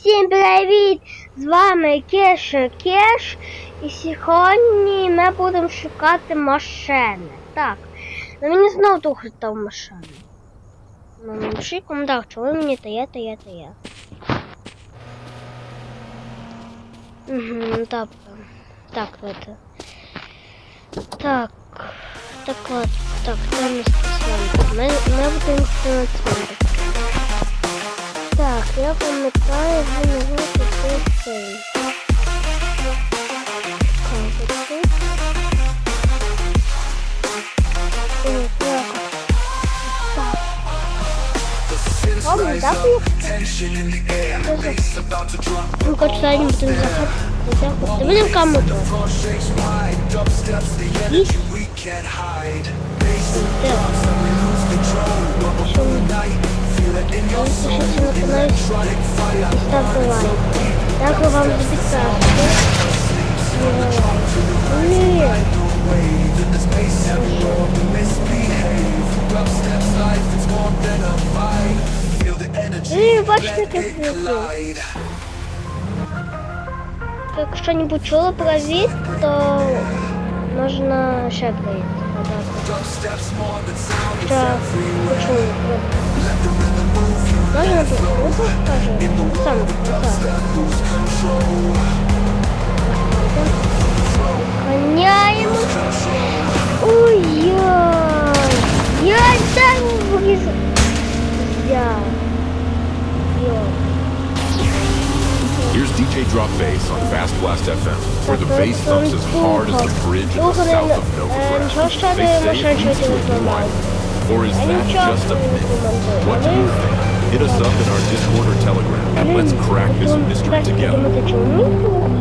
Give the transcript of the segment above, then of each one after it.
Всім привіт! З вами Кеша Кеш. І сьогодні ми будемо шукати машини. Так, на мені знову трохи став машини. Ну, напиши коментар, чого мені то є, то є, то є. Угу, так. Так, это. Так. Так от, так, це не стосунки. Ми, ми будемо на цвинтар. Так, я пам'ятаю, він його такий цей. Ну, короче, кому-то. Їсть. Підпишіться на канал і ставте лайк. Дякую вам за підказку. Якщо не про від, то Нужно ще Сейчас додати. Хоча хочу. Можна тут просто скажу? Сам. DJ Drop Bass on Fast Blast FM, where the bass thumps as hard as the bridge in the south of Novogratz. They say it leads to a new life. Or is that just a myth? What do you think? Hit us up in our Discord or Telegram, and let's crack this mystery together. Думати, чому?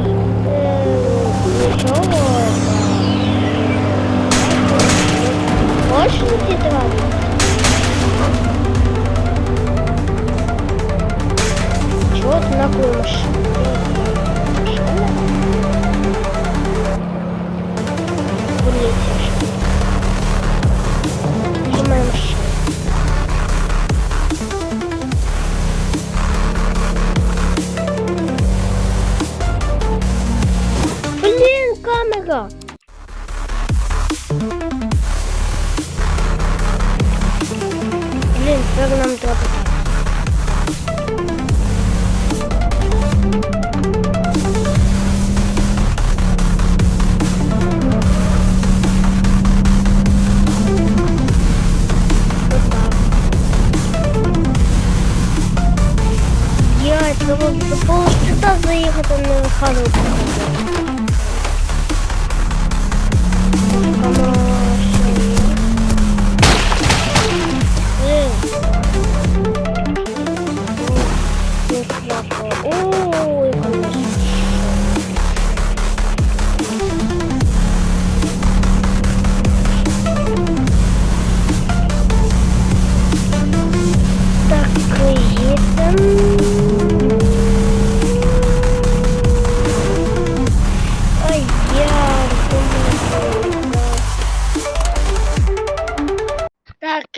Е, Камера! Блін, тепер нам було сюди заїхати на хану.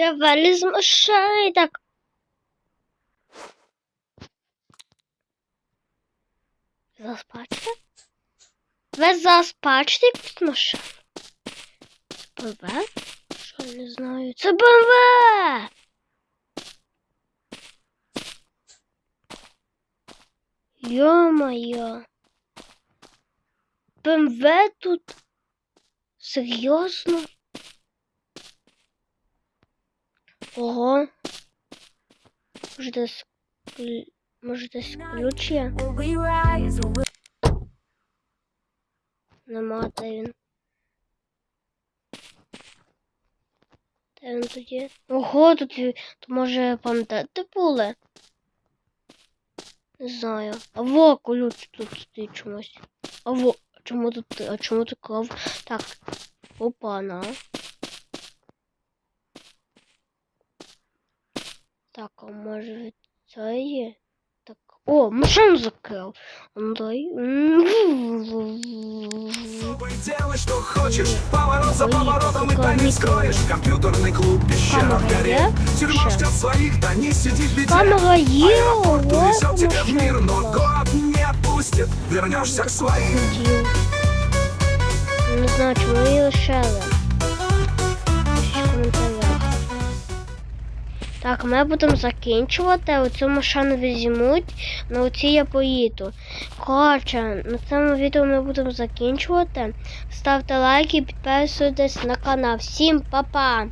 Так, я виліз з машини, так. Заспачте? Ви заспачте під машину? БМВ? Що не знаю? Це БМВ! Йо-моє. БМВ тут? Серйозно? Ого. Може десь, може десь ключ є? Нема, де він. Де він тут є? Ого, тут, і- то може пам'ятати були? Не знаю. А во ключ тут стоїть чомусь. А во, чому тут, а чому тут кров? Так, опа, на. Так, а може це є? Так. О, машину закрив. А Ну дай. Делай, что хочешь, поворот за поворотом и тайны скроешь Компьютерный клуб, пещера в горе Тюрьма ждет своих, да не сидит в беде Камера є, Аэропорт ого, увезет тебя в мир, но машина. вырастет, вернешься к своим Діл. Не знаю, чому її лишили. Так, ми будемо закінчувати. Оцю машину візьмуть, на оці я поїду. Коротше, на цьому відео ми будемо закінчувати. Ставте лайки, підписуйтесь на канал. Всім па-па!